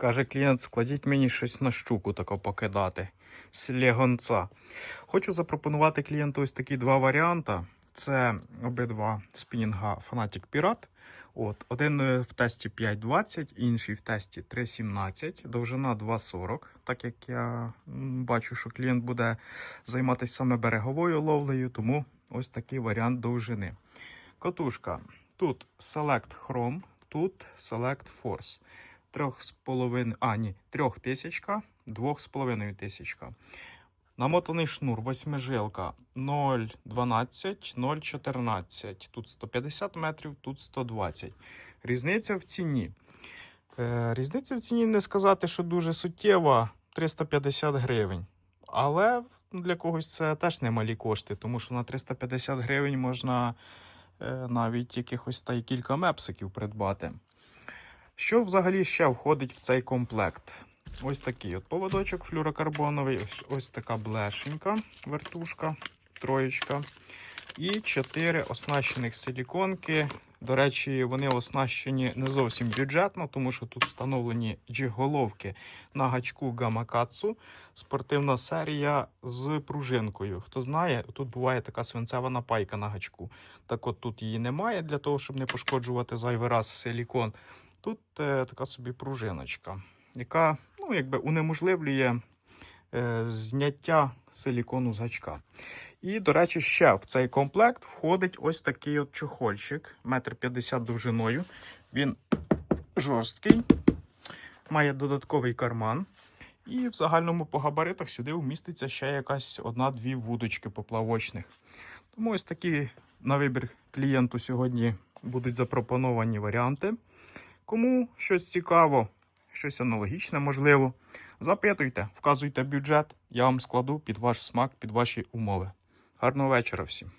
Каже клієнт, складіть мені щось на щуку тако покидати. Слігонца. Хочу запропонувати клієнту ось такі два варіанти. Це обидва спінінга Fanatic Pirate. От, один е, в тесті 5.20, інший в тесті 3.17, довжина 2.40. Так як я бачу, що клієнт буде займатися саме береговою ловлею, тому ось такий варіант довжини. Катушка. Тут Select Chrome, тут Select Force. Трьох з половиною, а ні, трьох тисячка, двох з половиною тисячка. Намотаний шнур, восьмижилка 0,12, 0,14. Тут 150 метрів, тут 120. Різниця в ціні. Е, різниця в ціні не сказати, що дуже суттєва 350 гривень. Але для когось це теж немалі кошти, тому що на 350 гривень можна е, навіть якихось та й кілька мепсиків придбати. Що взагалі ще входить в цей комплект? Ось такий от поводочок флюрокарбоновий, ось, ось така блешенька, вертушка, троєчка. І чотири оснащених силіконки. До речі, вони оснащені не зовсім бюджетно, тому що тут встановлені джиг-головки на гачку Гамакацу. Спортивна серія з пружинкою. Хто знає, тут буває така свинцева напайка на гачку. Так от тут її немає для того, щоб не пошкоджувати зайвий раз силікон. Тут е, така собі пружиночка, яка ну, якби унеможливлює е, зняття силікону з гачка. І, до речі, ще в цей комплект входить ось такий от чохольчик, метр п'ятдесят довжиною. Він жорсткий, має додатковий карман. І в загальному по габаритах сюди вміститься ще якась одна-дві вудочки поплавочних. Тому ось такі на вибір клієнту сьогодні будуть запропоновані варіанти. Кому щось цікаво, щось аналогічне, можливо, запитуйте, вказуйте бюджет, я вам складу під ваш смак, під ваші умови. Гарного вечора всім.